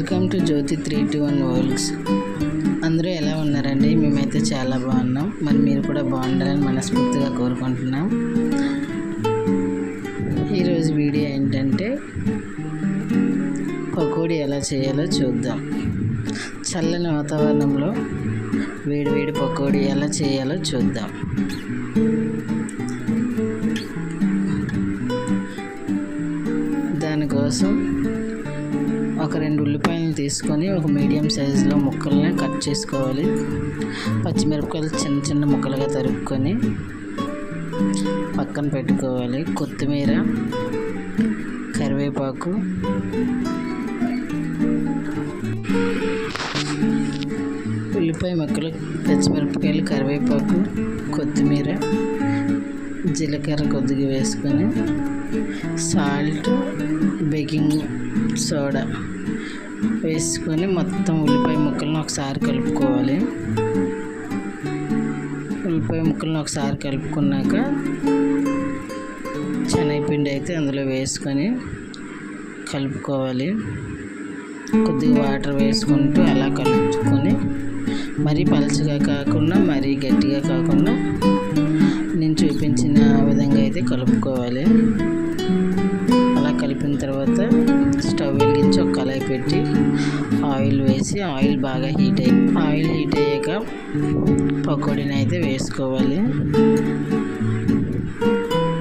Account two Jyothi three two one worlds అందరూ ఎలా ఉన్నారండి? మేమైతే చాలా బాగున్నాం. మరి మీరు కూడా బాగుండాలని మనస్ఫూర్తిగా కోరుకుంటున్నాం. ఈరోజు వీడియో ఏంటంటే పకోడీ ఎలా చేయాలో చూద్దాం. చల్లని వాతావరణంలో వేడి వేడి పకోడీ ఎలా చేయాలో చూద్దాం. దానికోసం ఒక రెండు ఉల్లిపాయలు తీసుకొని ఒక మీడియం సైజులో ముక్కల్ని కట్ చేసుకోవాలి. పచ్చిమిరపకాయలు చిన్న చిన్న ముక్కలుగా తరుక్కొని పక్కన పెట్టుకోవాలి. కొత్తిమీర కరివేపాకు ఉల్లిపాయ ముక్కలు పచ్చిమిరపకాయలు కరివేపాకు కొత్తిమీర జీలకర్ర కొద్దిగా వేసుకొని సాల్ట్ బేకింగ్ సోడా వేసుకొని మొత్తం ఉల్లిపాయ ముక్కలను ఒకసారి కలుపుకోవాలి. ఉల్లిపాయ ముక్కలను ఒకసారి కలుపుకున్నాక శనగపిండి అయితే అందులో వేసుకొని కలుపుకోవాలి. కొద్దిగా వాటర్ వేసుకుంటూ అలా కలుపుకొని మరీ పలచగా కాకుండా మరీ గట్టిగా కాకుండా అనేది కలుపుకోవాలి. అలా కలిపిన తర్వాత స్టవ్ వెలిగించి ఒక కళాయి పెట్టి ఆయిల్ వేసి ఆయిల్ బాగా హీట్ అయ్యి ఆయిల్ హీట్ అయ్యాక పకోడీని అయితే వేసుకోవాలి.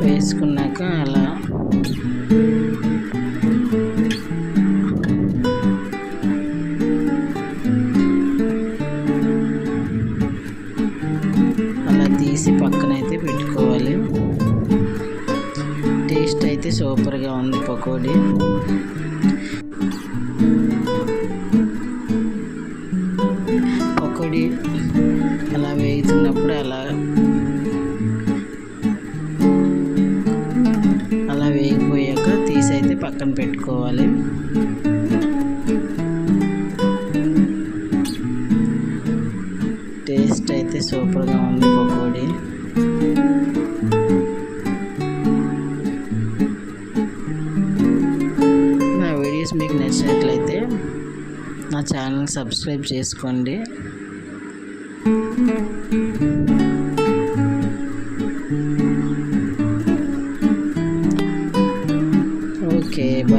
వేసుకున్నాక అలా అలా తీసి పక్కన అయితే పెట్టుకోవాలి. అయితే సూపర్గా ఉంది పకోడీ. పకోడీ అలా వేగుతున్నప్పుడు అలా అలా వేగిపోయాక తీసి అయితే పక్కన పెట్టుకోవాలి. టేస్ట్ అయితే సూపర్గా ఉంది పకోడీ. నచ్చినట్లయితే నా ఛానల్ సబ్స్క్రైబ్ చేసుకోండి. Okay bye.